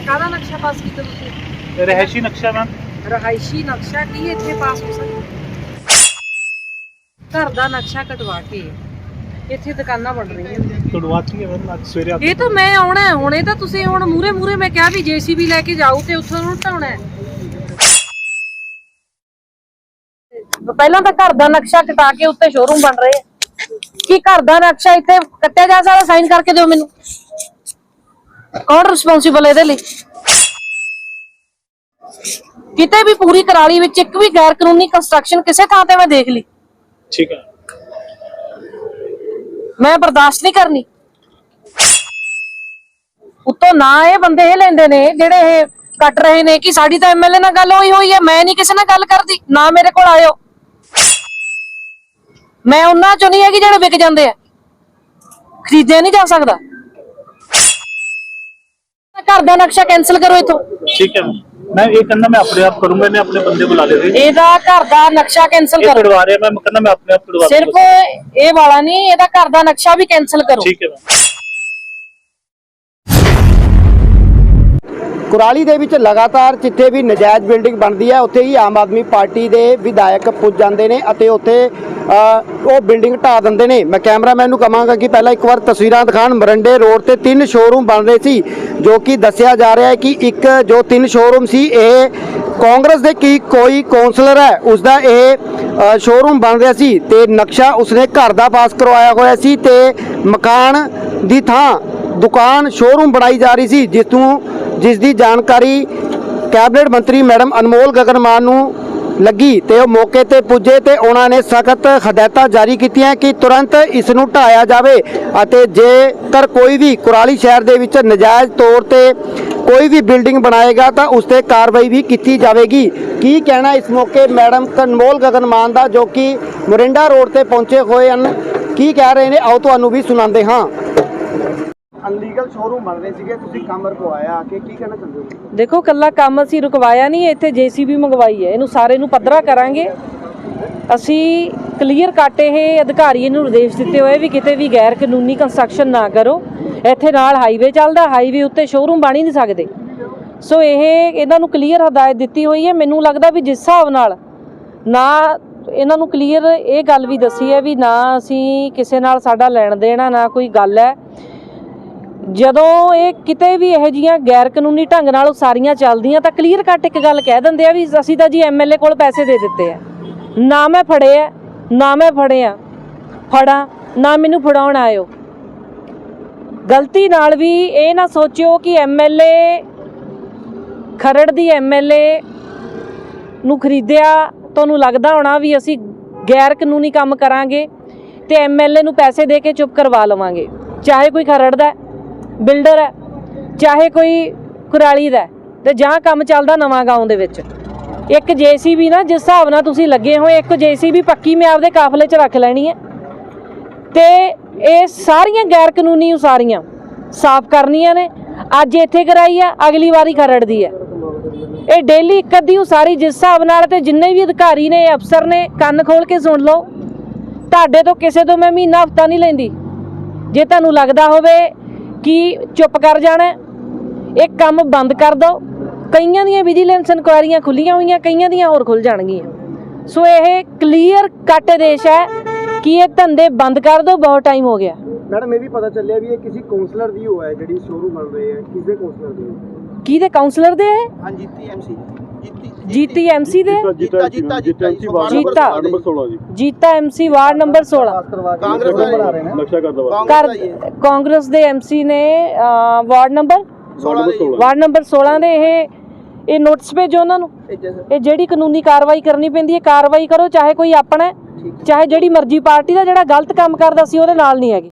ਕਾਹਦਾ ਨਕਸ਼ਾ ਪਾਸ ਕੀਤਾ ਤੁਸੀਂ ਰਹਿਸ਼ੀ ਨਕਸ਼ਾ ਮੈਮ ਰਹਾਇਸ਼ੀ ਨਕਸ਼ਾ ਕੀ ਇੱਥੇ ਪਾਸ ਹੋ ਸਕਦਾ ਘਰ ਦਾ ਨਕਸ਼ਾ ਕਟਵਾ ਕੇ ਇੱਥੇ ਦੁਕਾਨਾਂ ਬਣ ਰਹੀਆਂ ਤੁੜਵਾਤੀ ਹੈ ਮੈਮ ਅੱਜ ਸਵੇਰੇ ਆਪ ਇਹ ਤਾਂ ਮੈਂ ਆਉਣਾ ਹੈ, ਹੁਣ ਇਹ ਤਾਂ ਤੁਸੀਂ ਹੁਣ ਮੂਰੇ ਮੂਰੇ ਮੈਂ ਕਿਹਾ ਵੀ ਜੀਸੀਬੀ ਲੈ ਕੇ ਜਾਓ ਤੇ ਉੱਥੋਂ ਨੂੰ ਢਾਉਣਾ ਹੈ ਪਹਿਲਾਂ ਤਾਂ ਘਰ ਦਾ ਨਕਸ਼ਾ ਕਟਾ ਕੇ ਉੱਤੇ ਸ਼ੋਰੂਮ ਬਣ ਰਹੇ ਆ ਕੀ ਘਰ ਦਾ ਨਕਸ਼ਾ ਇੱਥੇ ਕੱਟਿਆ ਜਾ ਸਕਦਾ ਸਾਈਨ ਕਰਕੇ ਦਿਓ ਮੈਨੂੰ ਕੌਣ ਰਿਸਪੌਂਸਿਬਲ ਇਹਦੇ ਲਈ? ਕਿਤੇ ਵੀ ਪੂਰੀ ਕਰਾਲੀ ਵਿੱਚ ਇੱਕ ਵੀ ਗੈਰ ਕਾਨੂੰਨੀ ਕੰਸਟਰਕਸ਼ਨ ਕਿਸੇ ਥਾਂ ਤੇ ਮੈਂ ਦੇਖ ਲਈ। ਠੀਕ ਹੈ ਮੈਂ ਬਰਦਾਸ਼ਤ ਨਹੀਂ ਕਰਨੀ। ਉੱਤੋਂ ਨਾ ਇਹ ਬੰਦੇ ਇਹ ਲੈਂਦੇ ਨੇ ਜਿਹੜੇ ਇਹ ਕੱਟ ਰਹੇ ਨੇ ਕਿ ਸਾਡੀ ਤਾਂ ਐਮਐਲਏ ਨਾਲ ਗੱਲ ਹੋਈ ਹੋਈ ਹੈ ਮੈਂ ਨਹੀਂ ਕਿਸੇ ਨਾਲ ਗੱਲ ਕਰਦੀ ਨਾ ਮੇਰੇ ਕੋਲ ਆਇਓ। ਮੈਂ ਉਹਨਾਂ ਚੋਂ ਨਹੀਂ ਹੈਗੀ ਜਿਹੜੇ ਵਿਕ ਜਾਂਦੇ ਆ। ਖਰੀਦਿਆ ਨਹੀਂ ਜਾ ਸਕਦਾ। ਘਰ ਦਾ ਨਕਸ਼ਾ ਕੈਨਸਲ ਕਰੋ ਇਥੋਂ। ਠੀਕ ਹੈ ਮੈਂ ਇਹ ਕਹਿੰਦਾ ਮੈਂ ਆਪਣੇ ਆਪ ਕਰੂੰਗਾ ਮੈਂ ਆਪਣੇ ਬੰਦੇ ਬੁਲਾ ਲਏ ਇਹਦਾ ਘਰ ਦਾ ਨਕਸ਼ਾ ਕੈਨਸਲ ਕਰੋ। ਕਰਵਾ ਰਿਹਾ ਮੈਂ ਕਹਿੰਦਾ ਮੈਂ ਆਪਣੇ ਆਪ ਕਰਵਾ ਸਿਰਫ ਇਹ ਵਾਲਾ ਨਹੀਂ ਇਹਦਾ ਘਰ ਦਾ ਨਕਸ਼ਾ ਵੀ ਕੈਨਸਲ ਕਰੋ। ਠੀਕ ਹੈ ਕੁਰਾਲੀ ਦੇ ਵਿੱਚ ਲਗਾਤਾਰ ਜਿੱਥੇ ਵੀ ਨਜਾਇਜ਼ ਬਿਲਡਿੰਗ ਬਣਦੀ ਹੈ ਉੱਥੇ ਹੀ ਆਮ ਆਦਮੀ ਪਾਰਟੀ ਦੇ ਵਿਧਾਇਕ ਪੁੱਜ ਜਾਂਦੇ ਨੇ ਅਤੇ ਉੱਥੇ ਉਹ ਬਿਲਡਿੰਗ ਢਾ ਦਿੰਦੇ ਨੇ। ਮੈਂ ਕੈਮਰਾਮੈਨ ਨੂੰ ਕਹਾਂਗਾ ਕਿ ਪਹਿਲਾਂ ਇੱਕ ਵਾਰ ਤਸਵੀਰਾਂ ਦਿਖਾਣ ਮਰੰਡੇ ਰੋਡ ਤੇ ਤਿੰਨ ਸ਼ੋਰੂਮ ਬਣ ਰਹੇ ਸੀ ਜੋ ਕਿ ਦੱਸਿਆ ਜਾ ਰਿਹਾ ਹੈ ਕਿ ਇੱਕ ਜੋ ਤਿੰਨ ਸ਼ੋਰੂਮ ਸੀ ਇਹ ਕਾਂਗਰਸ ਦੇ ਕੀ ਕੋਈ ਕਾਉਂਸਲਰ ਹੈ ਉਸ ਦਾ ਇਹ ਅ, ਸ਼ੋਰੂਮ ਬਣ ਰਿਹਾ ਸੀ ਤੇ ਨਕਸ਼ਾ ਉਸਨੇ ਘਰ ਦਾ ਪਾਸ ਕਰਵਾਇਆ ਹੋਇਆ ਸੀ ਤੇ ਮਕਾਨ ਦੀ ਥਾਂ ਦੁਕਾਨ ਸ਼ੋਰੂਮ ਬਣਾਈ ਜਾ ਰਹੀ ਸੀ ਜਿਸ ਨੂੰ ਜਿਸ ਦੀ ਜਾਣਕਾਰੀ ਕੈਬਨਿਟ ਮੰਤਰੀ ਮੈਡਮ ਅਨਮੋਲ ਗਗਨ ਮਾਨ ਨੂੰ ਲੱਗੀ ਤੇ ਉਹ ਮੌਕੇ ਤੇ ਪੁੱਜੇ ਤੇ ਉਹਨਾਂ ਨੇ ਸਖਤ ਹਦਾਇਤਾਂ ਜਾਰੀ ਕੀਤੀਆਂ ਕਿ ਤੁਰੰਤ ਇਸ ਨੂੰ ਢਾਇਆ ਜਾਵੇ ਅਤੇ ਜੇਕਰ ਕੋਈ ਵੀ ਕੁਰਾਲੀ ਸ਼ਹਿਰ ਦੇ ਵਿੱਚ ਨਜਾਇਜ਼ ਤੌਰ ਤੇ ਕੋਈ ਵੀ ਬਿਲਡਿੰਗ ਬਣਾਏਗਾ ਤਾਂ ਉਸ ਤੇ ਕਾਰਵਾਈ ਵੀ ਕੀਤੀ ਜਾਵੇਗੀ। ਕੀ ਕਹਿਣਾ ਇਸ ਮੌਕੇ ਮੈਡਮ ਅਨਮੋਲ ਗਗਨ ਮਾਨ ਦਾ ਜੋ ਕਿ ਮੋਰਿੰਡਾ ਰੋਡ ਤੇ ਪਹੁੰਚੇ ਹੋਏ ਹਨ? ਕੀ ਕਹਿ ਰਹੇ ਨੇ? ਆਓ ਤੁਹਾਨੂੰ ਵੀ ਸੁਣਾਉਂਦੇ ਹਾਂ। ਅਨਲੀਗਲ ਸ਼ੋਰੂਮ ਬਣ ਰਹੇ ਸੀਗੇ, ਤੁਸੀਂ ਕੰਮ ਰਖਵਾਇਆ ਆ ਕੇ ਕੀ ਕਹਿਣਾ ਚਾਹੁੰਦੇ ਹੋ? ਦੇਖੋ ਕੱਲਾ ਕੰਮ ਅਸੀਂ ਰੁਕਵਾਇਆ ਨਹੀਂ, ਇੱਥੇ ਜੀਸੀਬੀ ਮੰਗਵਾਈ ਹੈ। ਇਹਨੂੰ ਸਾਰੇ ਨੂੰ ਪੱਧਰਾ ਕਰਾਂਗੇ। ਅਸੀਂ ਕਲੀਅਰ ਕੱਟ ਇਹ ਅਧਿਕਾਰੀ ਨੂੰ ਨਿਰਦੇਸ਼ ਦਿੱਤੇ ਹੋਏ ਵੀ ਕਿਤੇ ਵੀ ਗੈਰ ਕਾਨੂੰਨੀ ਕੰਸਟਰਕਸ਼ਨ ਨਾ ਕਰੋ। ਇੱਥੇ ਨਾਲ ਹਾਈਵੇ ਚੱਲਦਾ ਹਾਈਵੇ ਉੱਤੇ ਸ਼ੋਰੂਮ ਬਣ ਹੀ ਨਹੀਂ ਸਕਦੇ। ਸੋ ਇਹ ਇਹਨਾਂ ਨੂੰ ਕਲੀਅਰ ਹਦਾਇਤ ਦਿੱਤੀ ਹੋਈ ਹੈ। ਮੈਨੂੰ ਲੱਗਦਾ ਵੀ ਜਿਸ ਹਿਸਾਬ ਨਾਲ ਨਾ ਇਹਨਾਂ ਨੂੰ ਕਲੀਅਰ ਇਹ ਗੱਲ ਵੀ ਦੱਸੀ ਹੈ ਵੀ ਨਾ ਅਸੀਂ ਕਿਸੇ ਨਾਲ ਸਾਡਾ ਲੈਣ ਦੇਣਾ ਨਾ ਕੋਈ ਗੱਲ ਹੈ। ਜਦੋਂ ਇਹ ਕਿਤੇ ਵੀ ਇਹੋ ਜੀਆਂ ਗੈਰ ਕਾਨੂੰਨੀ ਢੰਗ ਨਾਲ ਉਸਾਰੀਆਂ ਚੱਲਦੀਆਂ ਤਾਂ ਕਲੀਅਰ ਕੱਟ ਇੱਕ ਗੱਲ ਕਹਿ ਦਿੰਦੇ ਆ ਵੀ ਅਸੀਂ ਤਾਂ ਜੀ ਐਮਐਲਏ ਕੋਲ ਪੈਸੇ ਦੇ ਦਿੱਤੇ ਆ। ਨਾ ਮੈਂ ਫੜੇ ਆ, ਨਾ ਮੈਂ ਫੜਿਆ ਫੜਾ, ਨਾ ਮੈਨੂੰ ਫੜਾਉਣ ਆਇਓ। ਗਲਤੀ ਨਾਲ ਵੀ ਇਹ ਨਾ ਸੋਚਿਓ ਕਿ ਐਮਐਲਏ ਖਰੜ ਦੀ ਐਮਐਲਏ ਨੂੰ ਖਰੀਦਿਆ ਤੁਹਾਨੂੰ ਲੱਗਦਾ ਹੋਣਾ ਵੀ ਅਸੀਂ ਗੈਰ ਕਾਨੂੰਨੀ ਕੰਮ ਕਰਾਂਗੇ ਤੇ ਐਮਐਲਏ ਨੂੰ ਪੈਸੇ ਦੇ ਕੇ ਚੁੱਪ ਕਰਵਾ ਲਵਾਂਗੇ। ਚਾਹੇ ਕੋਈ ਖਰੜ ਦਾ ਬਿਲਡਰ ਹੈ ਚਾਹੇ ਕੋਈ ਕੁਰਾਲੀ ਦਾ ਹੈ, ਤੇ ਜਾਂ ਕੰਮ ਚੱਲਦਾ ਨਵਾਂ ਗਾਉਂ ਦੇ ਵਿੱਚ। ਇੱਕ ਜੀਸੀਬੀ ਨਾ ਜਿਸ ਹਿਸਾਬ ਨਾਲ ਤੁਸੀਂ ਲੱਗੇ ਹੋਏ ਇੱਕ ਜੀਸੀਬੀ ਪੱਕੀ ਮੈਂ ਆਪਦੇ ਕਾਫਲੇ 'ਚ ਰੱਖ ਲੈਣੀ ਹੈ। ਤੇ ਇਹ ਸਾਰੀਆਂ ਗੈਰ ਕਾਨੂੰਨੀ ਉਸਾਰੀਆਂ ਸਾਫ਼ ਕਰਨੀਆਂ ਨੇ। ਅੱਜ ਇੱਥੇ ਕਰਾਈ ਆ ਅਗਲੀ ਵਾਰੀ ਖਰੜ ਦੀ ਹੈ। ਇਹ ਡੇਲੀ ਇੱਕ ਅੱਧੀ ਉਸਾਰੀ ਜਿਸ ਹਿਸਾਬ ਨਾਲ ਤੇ ਜਿੰਨੇ ਵੀ ਅਧਿਕਾਰੀ ਨੇ ਅਫਸਰ ਨੇ ਕੰਨ ਖੋਲ ਕੇ ਸੁਣ ਲਓ। ਤੁਹਾਡੇ ਤੋਂ ਕਿਸੇ ਤੋਂ ਮੈਂ ਮਹੀਨਾ ਹਫਤਾ ਨਹੀਂ ਲੈਂਦੀ। ਜੇ ਤੁਹਾਨੂੰ ਲੱਗਦਾ ਹੋਵੇ ਕਿ ਚੁੱਪ ਕਰ ਜਾਣਾ ਇਹ ਕੰਮ ਬੰਦ ਕਰ ਦਿਓ। ਕਈਆਂ ਦੀਆਂ ਵਿਜੀਲੈਂਸ ਇਨਕੁਆਇਰੀਆਂ ਖੁੱਲੀਆਂ ਹੋਈਆਂ ਕਈਆਂ ਦੀਆਂ ਹੋਰ ਖੁੱਲ ਜਾਣਗੀਆਂ। ਸੋ ਇਹ ਕਲੀਅਰ ਕੱਟ ਦੇਸ਼ ਹੈ ਕਿ ਇਹ ਧੰਦੇ ਬੰਦ ਕਰ ਦਿਓ ਬਹੁਤ ਟਾਈਮ ਹੋ ਗਿਆ। ਮੈਡਮ ਇਹ ਵੀ ਪਤਾ ਚੱਲਿਆ ਵੀ ਇਹ ਕਿਸੇ ਕਾਉਂਸਲਰ ਦੀ ਹੋਇਆ ਜਿਹੜੀ ਸ਼ੋਰੂਮ ਬਣ ਰਹੀ ਹੈ। ਕਿਸੇ ਕਾਉਂਸਲਰ ਦੀ ਕਿਹਦੇ ਕਾਉਂਸਲਰ ਦੇ ਹੈ? ਹਾਂ ਜੀਤੀ ਐਮਸੀ ਜੀਤੀ ਜੀਟੀਐਮਸੀ ਦੇ? ਜੀਤਾ ਜੀਤਾ ਐਮਸੀ ਵਾਰਡ ਨੰਬਰ 16 ਕਾਂਗਰਸ ਨੇ। ਕਾਂਗਰਸ ਦੇ ਐਮਸੀ ਨੇ ਵਾਰਡ ਨੰਬਰ? 16 ਵਾਰਡ ਨੰਬਰ 16 ਦੇ ਇਹ ਇਹ ਨੋਟਿਸ ਭੇਜੋ ਉਹਨਾਂ ਨੂੰ। ਇਹ ਜਿਹੜੀ ਕਾਨੂੰਨੀ ਕਾਰਵਾਈ ਕਰਨੀ ਪੈਂਦੀ ਹੈ ਕਾਰਵਾਈ ਕਰੋ ਚਾਹੇ ਕੋਈ ਆਪਣਾ ਚਾਹੇ ਜਿਹੜੀ ਮਰਜ਼ੀ ਪਾਰਟੀ ਦਾ ਜਿਹੜਾ ਗਲਤ ਕੰਮ ਕਰਦਾ ਸੀ ਉਹਦੇ ਨਾਲ ਨਹੀਂ ਹੈਗੀ।